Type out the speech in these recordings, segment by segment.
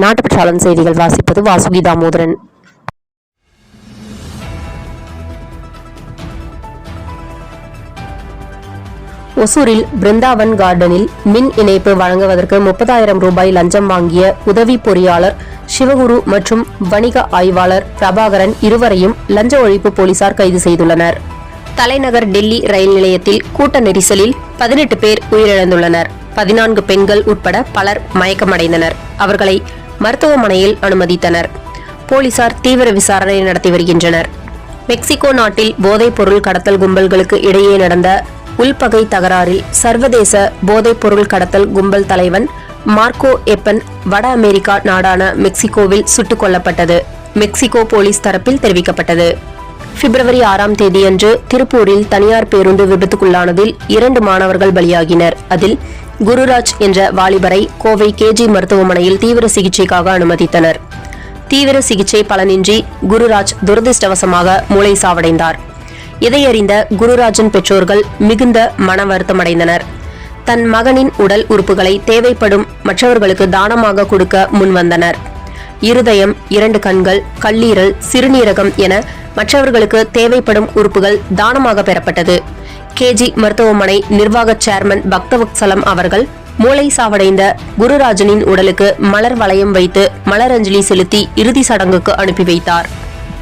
நாட்டுப்பற்றாளன் செய்திகள் வாசிப்பது வாசுகி தாமோதரன் ஒசூரில் பிருந்தாவன் கார்டனில் மின் இணைப்பு வழங்குவதற்கு முப்பதாயிரம் ரூபாய் லஞ்சம் வாங்கிய உதவி பொறியாளர் சிவகுரு மற்றும் வணிக ஆய்வாளர் பிரபாகரன் இருவரையும் லஞ்ச ஒழிப்பு போலீசார் கைது செய்துள்ளனர். தலைநகர் டெல்லி ரயில் நிலையத்தில் கூட்ட நெரிசலில் பதினெட்டு பேர் உயிரிழந்துள்ளனர். பதினான்கு பெண்கள் உட்பட பலர் மயக்கமடைந்தனர். அவர்களை மருத்துவமனையில் அனுமதித்தனர். போலீசார் தீவிர விசாரணை நடத்தி வருகின்றனர். மெக்சிகோ நாட்டில் போதைப் பொருள் கடத்தல் கும்பல்களுக்கு இடையே நடந்த உள்பகை தகராறில் சர்வதேச போதைப் பொருள் கடத்தல் கும்பல் தலைவன் மார்க்கோ எப்பன் வட அமெரிக்கா நாடான மெக்சிகோவில் சுட்டுக் கொல்லப்பட்டது. மெக்சிகோ போலீஸ் தரப்பில் தெரிவிக்கப்பட்டது. பிப்ரவரி ஆறாம் தேதியன்று திருப்பூரில் தனியார் பேருந்து விபத்துக்குள்ளானதில் இரண்டு மாணவர்கள் பலியாகினர். அதில் குருராஜ் என்ற வாலிபரை கோவை கேஜி மருத்துவமனையில் தீவிர சிகிச்சைக்காக அனுமதித்தனர். தீவிர சிகிச்சை பலனின்றி குருராஜ் துரதிர்ஷ்டவசமாக மூளை சாவடைந்தார். இதையறிந்த குருராஜன் பெற்றோர்கள் மிகுந்த மன வருத்தமடைந்தனர். தன் மகனின் உடல் உறுப்புகளை தேவைப்படும் மற்றவர்களுக்கு தானமாக கொடுக்க முன்வந்தனர். இருதயம் இரண்டு கண்கள் கல்லீரல் சிறுநீரகம் என மற்றவர்களுக்கு தேவைப்படும் உறுப்புகள் தானமாக பெறப்பட்டது. கேஜி மருத்துவமனை நிர்வாக சேர்மன் பக்தவத்சலம் அவர்கள் மூளை சாவடைந்த குருராஜனின் உடலுக்கு மலர் வளையம் வைத்து மலரஞ்சலி செலுத்தி இறுதி சடங்குக்கு அனுப்பி வைத்தார்.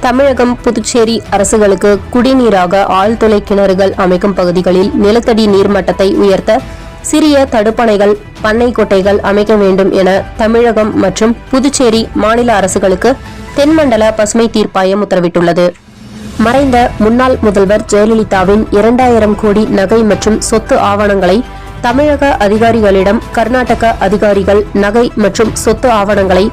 தமிழகம் புதுச்சேரி அரசுகளுக்கு குடிநீராக ஆழ்துளை கிணறுகள் அமைக்கும் பகுதிகளில் நிலத்தடி நீர்மட்டத்தை உயர்த்த சிறிய தடுப்பணைகள் பண்ணை கொட்டைகள் அமைக்க வேண்டும் என தமிழகம் மற்றும் புதுச்சேரி மாநில அரசுகளுக்கு தென்மண்டல பசுமை தீர்ப்பாயம் உத்தரவிட்டுள்ளது. மறைந்த முன்னாள் முதல்வர் ஜெயலலிதாவின் இரண்டாயிரம் கோடி நகை மற்றும் சொத்து ஆவணங்களை தமிழக அதிகாரிகளிடம் கர்நாடக அதிகாரிகள் நகை மற்றும் சொத்து ஆவணங்களை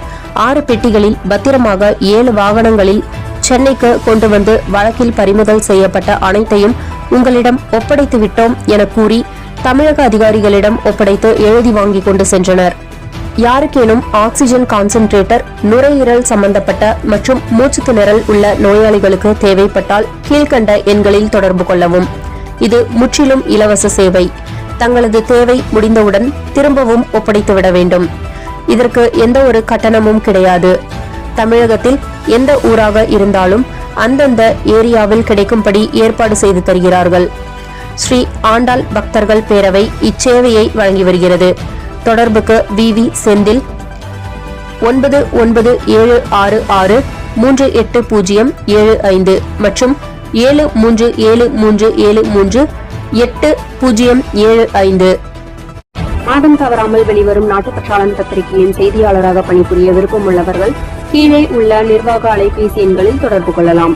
ஆறு பெட்டிகளில் பத்திரமாக ஏழு வாகனங்களில் சென்னைக்கு கொண்டு வந்து வழக்கில் பறிமுதல் செய்யப்பட்ட அனைத்தையும் உங்களிடம் ஒப்படைத்து விட்டோம் என கூறி தமிழக அதிகாரிகளிடம் ஒப்படைத்து எழுதி வாங்கிக் கொண்டு சென்றனர். யாருக்கேனும் ஆக்சிஜன் கான்சென்ட்ரேட்டர் நுரையீரல் சம்பந்தப்பட்ட மற்றும் மூச்சு திணறல் உள்ள நோயாளிகளுக்கு தேவைப்பட்டால் கீழ்கண்ட எண்களில் தொடர்பு கொள்ளவும். இது முற்றிலும் இலவச சேவை. தங்களது தேவை முடிந்தவுடன் திரும்பவும் ஒப்படைத்துவிட வேண்டும். இதற்கு எந்த ஒரு கட்டணமும் கிடையாது. தமிழகத்தில் எந்த ஊராக இருந்தாலும் அந்தந்த ஏரியாவில் கிடைக்கும்படி ஏற்பாடு செய்து தருகிறார்கள். ஸ்ரீ ஆண்டாள் பக்தர்கள் பேரவை இச்சேவையை வழங்கி வருகிறது. தொடர்புக்கு விவி வி. செந்தில் ஒன்பது ஒன்பது ஏழு ஆறு ஆறு மூன்று எட்டு பூஜ்ஜியம் ஏழு ஐந்து மற்றும் ஏழு மூன்று ஏழு மூன்று ஏழு மூன்று எட்டு பூஜ்ஜியம் ஏழு ஐந்து. மாதம் தவறாமல் வெளிவரும் நாட்டுப்பற்றாளன் பத்திரிகையின் செய்தியாளராக பணிபுரிய விருப்பம் உள்ளவர்கள் கீழே உள்ள நிர்வாக அலைபேசி எண்களில் தொடர்பு கொள்ளலாம்.